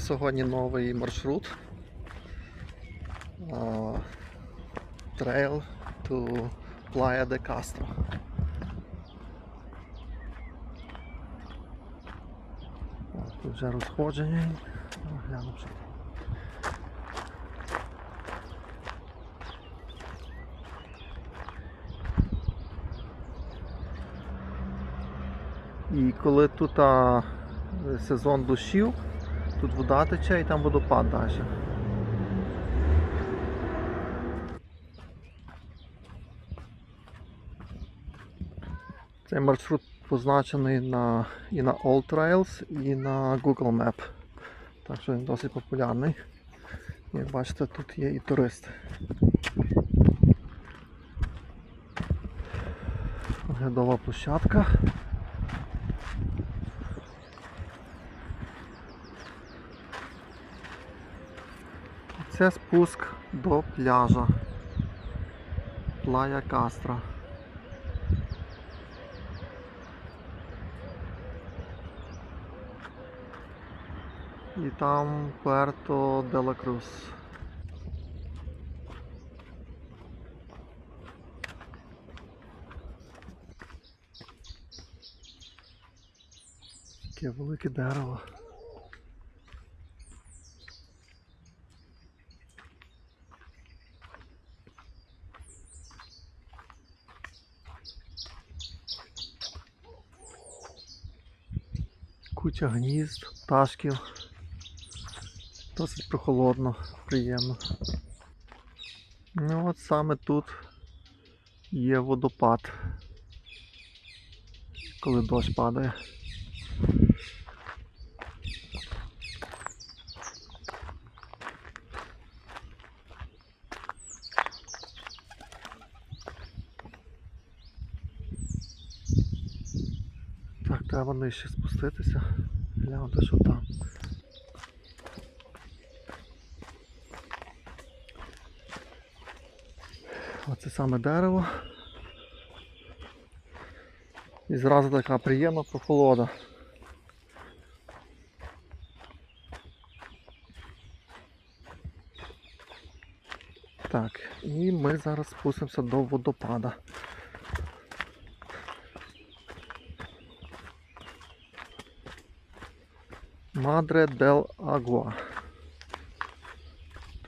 сьогодні новий маршрут. А, Trail to Playa de Castro. Тут вже розходження. Гляну що. І коли тут а, сезон дощів, тут вода тече і там водопад далі. Цей маршрут позначений на, і на All Trails, і на Google Map. Так що він досить популярний. Як бачите, тут є і туристи. Оглядова площадка. Це спуск до пляжа. Плая Кастра. І там Пуерто де Крус. Таке велике дерево. Куча гнізд, пташків. Досить прохолодно, приємно. Ну от саме тут є водопад, коли дощ падає. Так, треба нижче спуститися, глянути, що там. Оце саме дерево. І зразу така приємна прохолода. Так, і ми зараз спустимося до водопада. Мадре дел Агуа.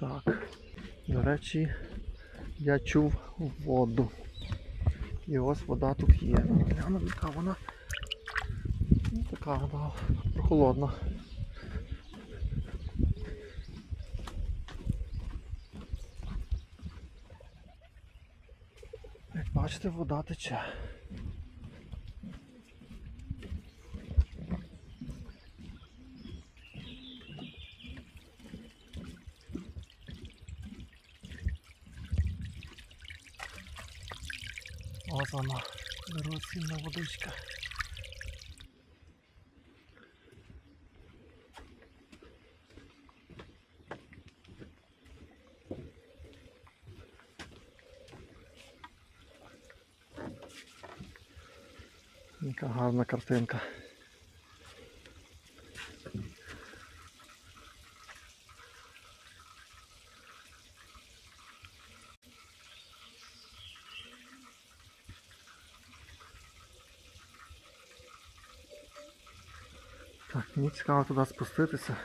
Так. До речі, я чув воду. І ось вода тут є. Гляну, яка вона. Ну, Така вона прохолодна. Як бачите, вода тече. Ось вона, дорогоцінна водичка. Яка гарна картинка. Так, мені цікаво туди спуститися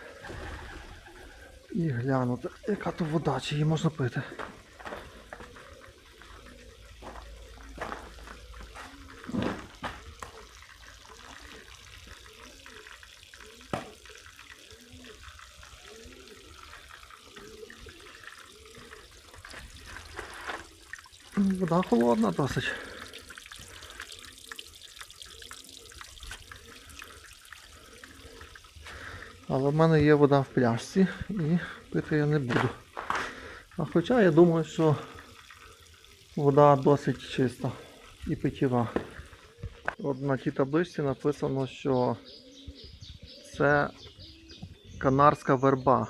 і глянути, яка то вода, чи її можна пити. Вода холодна досить. Але в мене є вода в пляшці і пити я не буду. А хоча я думаю, що вода досить чиста і питєва. От на тій табличці написано, що це канарська верба.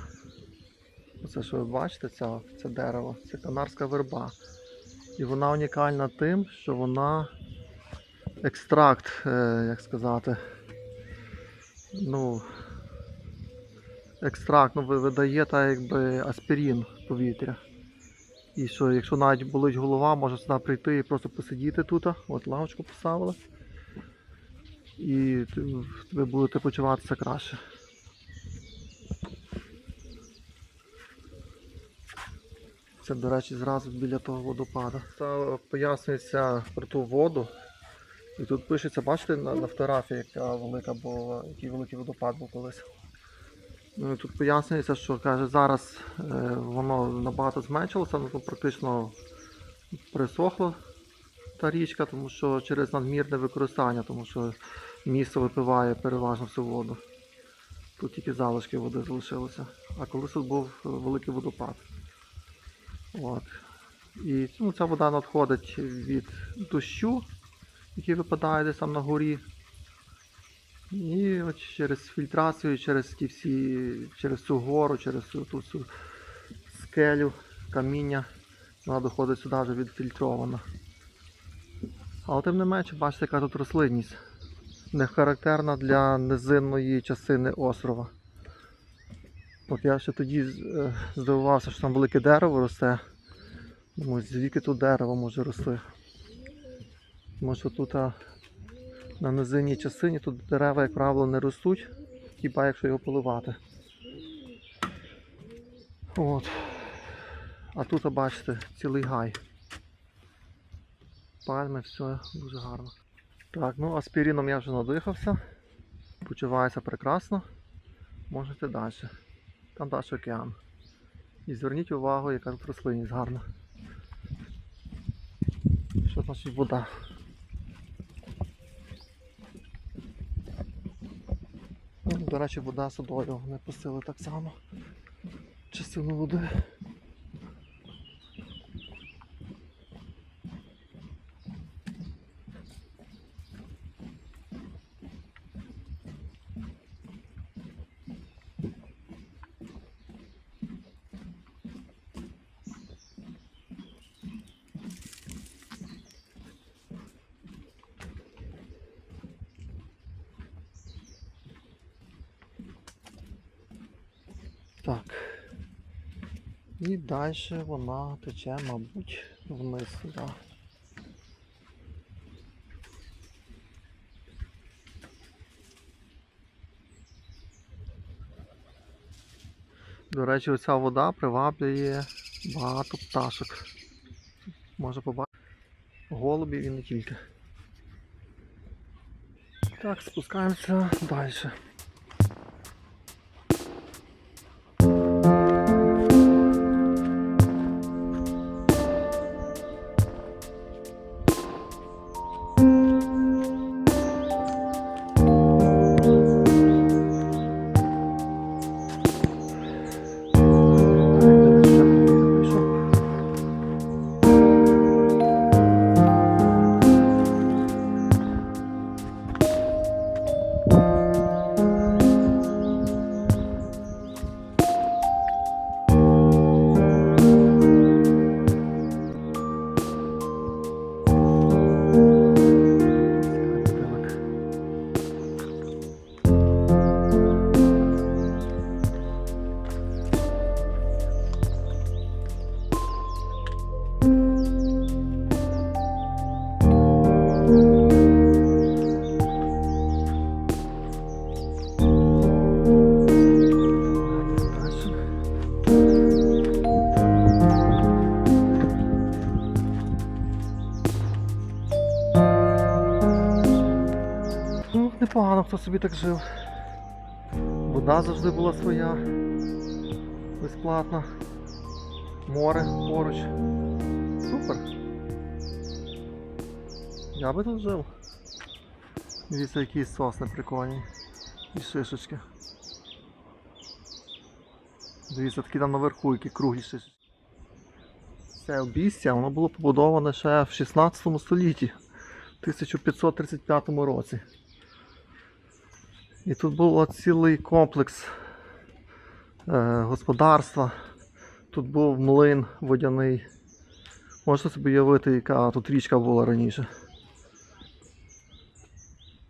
Оце що ви бачите, це, це дерево, це канарська верба. І вона унікальна тим, що вона екстракт, е, як сказати, ну, екстракт ну, видає так якби аспірин в повітря. І що, якщо навіть болить голова, може сюди прийти і просто посидіти тут. От лавочку поставили. І ви будете почуватися краще. Це, до речі, зразу біля того водопаду. Це пояснюється про ту воду. І тут пишеться, бачите, на, на фотографії, яка велика була, який великий водопад був колись. Ну, тут пояснюється, що каже, зараз е, воно набагато зменшилося, ну практично присохла та річка, тому що через надмірне використання, тому що місто випиває переважно всю воду. Тут тільки залишки води залишилися. А колись тут був е, великий водопад. От. І ну, ця вода надходить від дощу, який випадає десь там на горі. І от через фільтрацію, через ті всі, через цю гору, через цю, ту всю скелю, каміння, вона доходить сюди вже відфільтрована. Але тим не менше, бачите, яка тут рослинність. Не характерна для низинної частини острова. От я ще тоді е, здивувався, що там велике дерево росте. Думаю, звідки тут дерево може рости. Тому що тут а, на низинній частині тут дерева, як правило, не ростуть, хіба якщо його поливати. От. А тут, бачите, цілий гай. Пальми, все дуже гарно. Так, ну аспірином я вже надихався. Почуваюся прекрасно. Можете далі. Там далі океан. І зверніть увагу, яка тут рослинність гарна. Що значить вода? До речі, вода садою не пустили так само. Частину води. Так. І далі вона тече, мабуть, вниз сюди. До речі, оця вода приваблює багато пташок. Може побачити голубів і не тільки. Так, спускаємося далі. Хто собі так жив. Вода завжди була своя, безплатна. Море поруч. Супер. Я би тут жив. Дивіться, які сосни прикольні. І шишечки. Дивіться, такі там наверху, які круглі шишечки. Це обійстя, воно було побудоване ще в 16 столітті, в 1535 році. І тут був цілий комплекс е, господарства. Тут був млин водяний. Можете собі уявити, яка тут річка була раніше.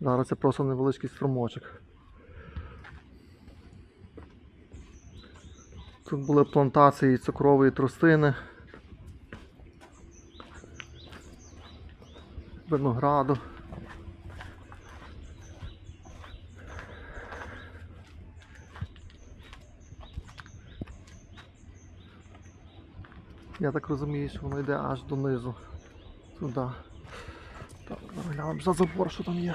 Зараз це просто невеличкий струмочок. Тут були плантації цукрової тростини. Винограду. Я так розумію, що воно йде аж донизу. Туди. Так, заглянемо за забор, що там є.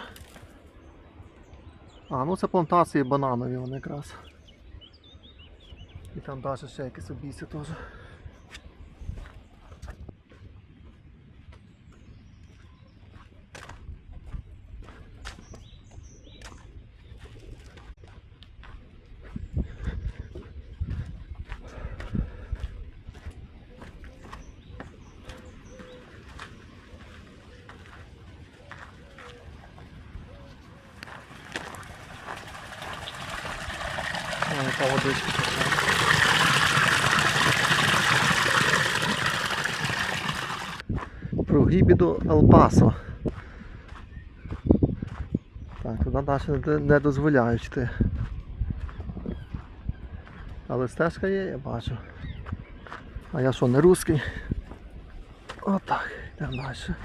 А, ну це плантації бананові вони якраз. І там далі ще якісь обійся теж. Яка водичка така. Прогібіду Елпасо. Так, туди далі не- дозволяють йти. Але стежка є, я бачу. А я що, не русський? Отак, йдемо далі.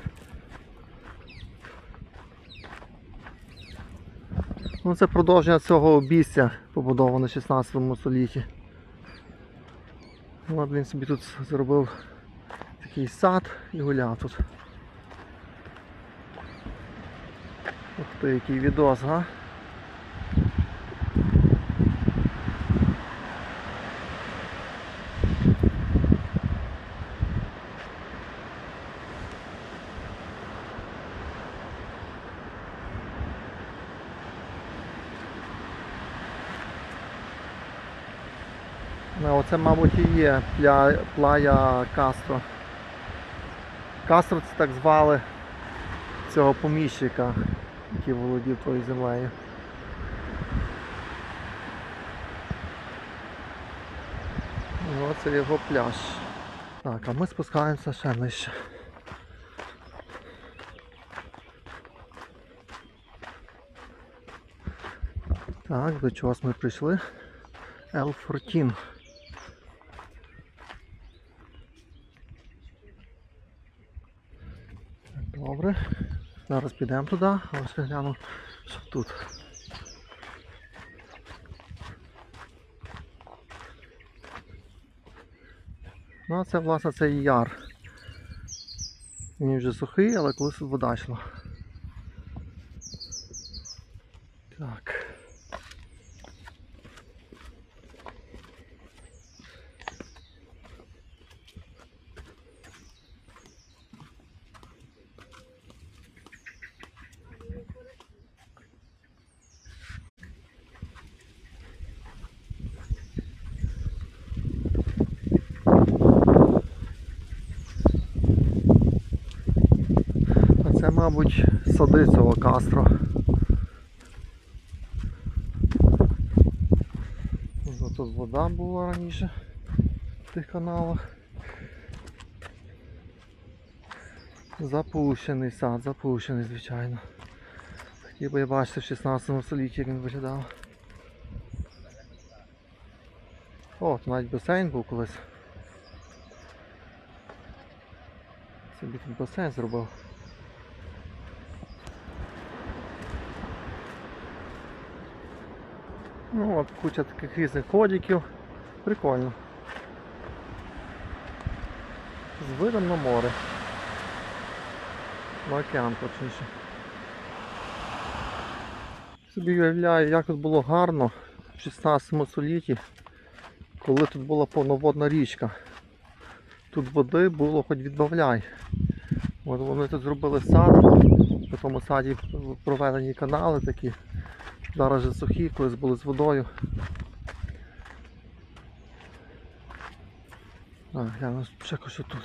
Ну, це продовження цього обійстя, побудоване в 16 столітті. От він собі тут зробив такий сад і гуляв тут. Ух ти, який відос, га? Ну, оце, мабуть, і є плая Кастро. Кастро це так звали цього поміщика, який володів тою землею. Оце його пляж. Так, а ми спускаємося ще нижче. Так, до чого ми прийшли? L14. Добре. Зараз підемо туди, а ось гляну, що тут. Ну, а це, власне, це яр. Він вже сухий, але колись вода йшла. Так. А це, мабуть, сади цього кастро. Тут вода була раніше в тих каналах. Запущений сад, запущений, звичайно. Хотів би я бачити в 16 столітті, як він виглядав. О, тут навіть басейн був колись. Собі тут басейн зробив. Ну от куча таких різних ходиків. Прикольно. З видом на море. На океан точніше. Собі уявляю, як тут було гарно в 16 столітті, коли тут була повноводна річка. Тут води було хоч відбавляй. От вони тут зробили сад, в тому саді проведені канали такі. Зараз же сухі, колись були з водою. А, гляну, ще що тут.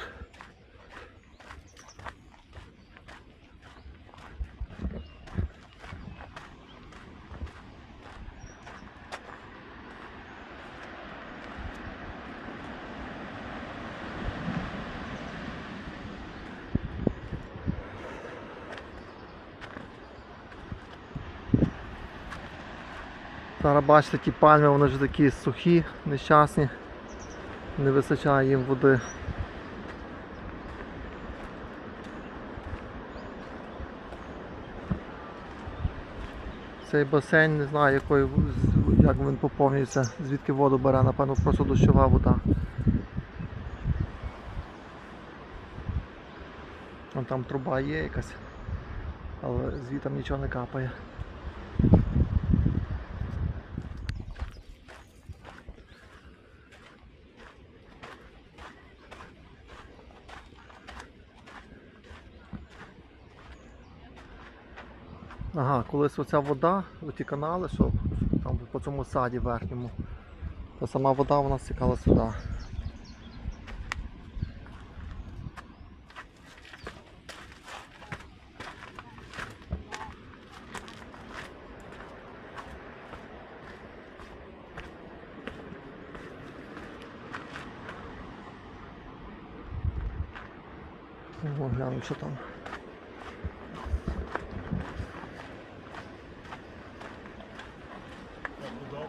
Зараз бачите, ті пальми, вони вже такі сухі, нещасні. не вистачає їм води. Цей басейн не знаю якою, як він поповнюється, звідки воду бере, напевно, просто дощова вода. Там труба є якась, але звідти нічого не капає. Колись оця вода, оті канали, що там по цьому саді верхньому, то сама вода вона стікала сюди.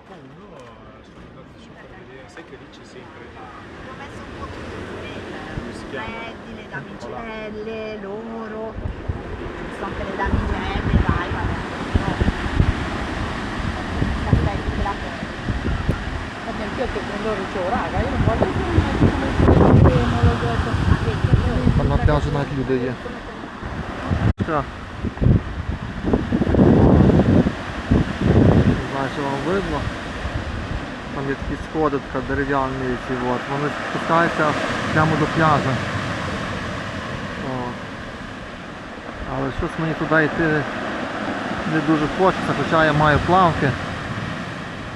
K1 sono andato sempre a vedere, sai che lì c'è sempre la... Ho messo un po' tutte le freddi, le damigelle, l'oro, sono anche le damigelle, vai, vabbè. Infatti anch'io eh, che con loro dicevo, raga, io non voglio che mi metto come se non l'ho detto. Parlate a chiudere. Yeah. Вам видно. Там є такі сходи, дерев'яні ці от. Вони спускаються прямо до пляжу. О. Але щось мені туди йти не дуже хочеться, хоча я маю плавки.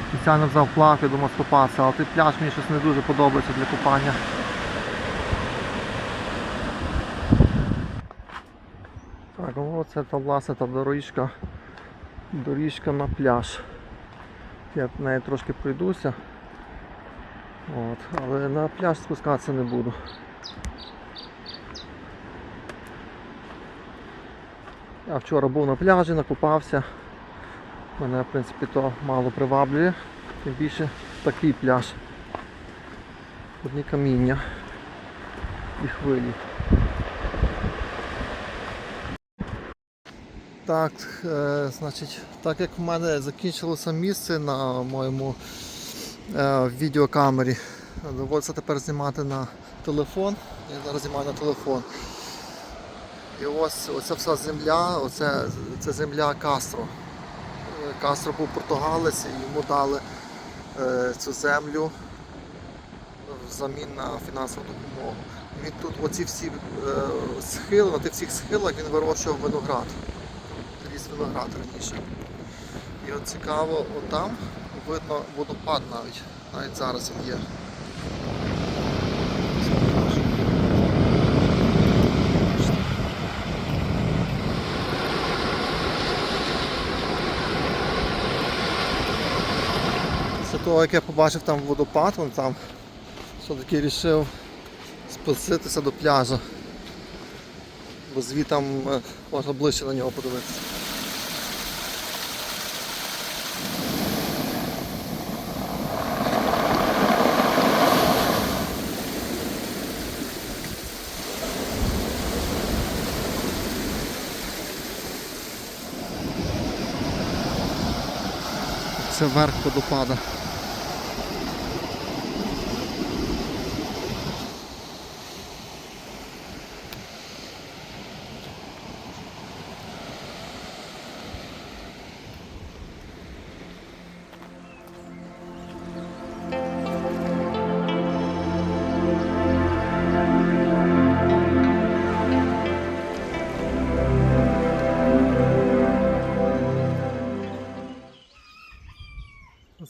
Спеціально взяв плавки, думав скупатися, але той пляж мені щось не дуже подобається для купання. Так, ну це та власне та доріжка, доріжка на пляж. Я неї трошки пройдуся. От, але на пляж спускатися не буду. Я вчора був на пляжі, накупався. Мене в принципі то мало приваблює, тим більше такий пляж. Одні каміння і хвилі. Так, е, значить, так як в мене закінчилося місце на моєму е, відеокамері, доводиться тепер знімати на телефон. Я зараз знімаю на телефон. І ось оця вся земля, оце, це земля Кастро. Е, Кастро був португалець і йому дали е, цю землю взамін на фінансову допомогу. Він тут оці всі е, схили, на тих всіх схилах він вирощував виноград виноград раніше. І от цікаво, от там видно водопад навіть. Навіть зараз він є. Після того, як я побачив там водопад, вон там все-таки вирішив спуститися до пляжу. Бо звітом е, можна ближче на нього подивитися. Це верх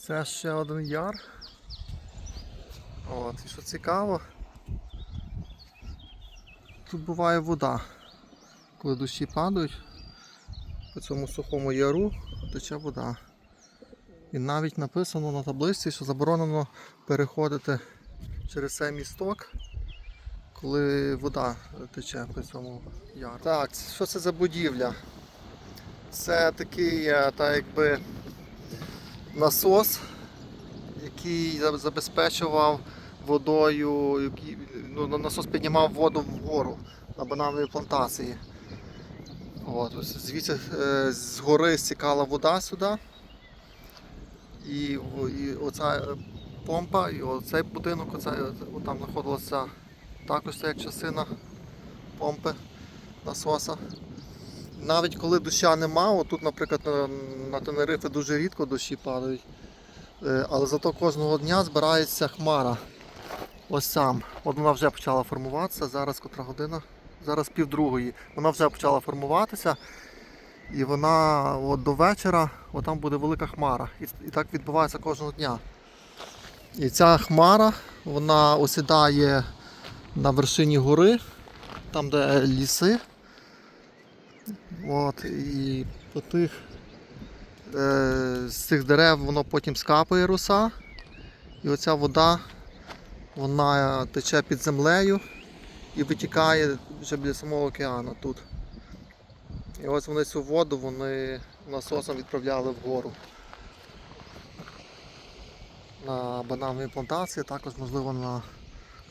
Це ще один яр. От, і що цікаво, тут буває вода. Коли дощі падають, по цьому сухому яру тече вода. І навіть написано на табличці, що заборонено переходити через цей місток, коли вода тече по цьому яру. Так, що це за будівля? Це такий, е, так якби насос, який забезпечував водою, який- ну, насос піднімав воду вгору на банановій плантації. От, ось звідси е, з гори стікала вода сюди. І, і оця е, помпа, і оцей будинок, оцей, там знаходилася також як частина помпи насоса. Навіть коли доща нема, тут, наприклад, на, на Тенерифе дуже рідко дощі падають. Е, Але зато кожного дня збирається хмара. Ось сам. От вона вже почала формуватися. Зараз котра година? Зараз півдругої. Вона вже почала формуватися. І вона от до вечора от там буде велика хмара. І, і так відбувається кожного дня. І ця хмара вона осідає на вершині гори, там де ліси. От, і по тих, е, з цих дерев воно потім скапає роса. І оця вода вона тече під землею і витікає вже біля самого океану тут. І ось вони цю воду вони насосом відправляли вгору. На бананові плантації, також можливо на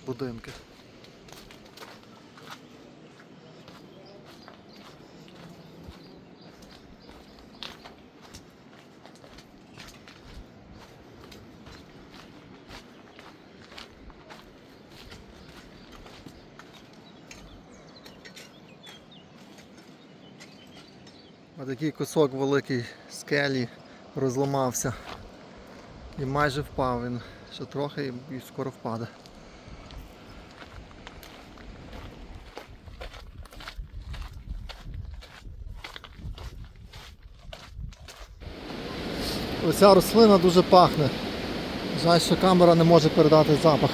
будинки. Отакий кусок великий скелі розламався і майже впав він. Ще трохи і- скоро впаде. Оця рослина дуже пахне. Жаль, що камера не може передати запах.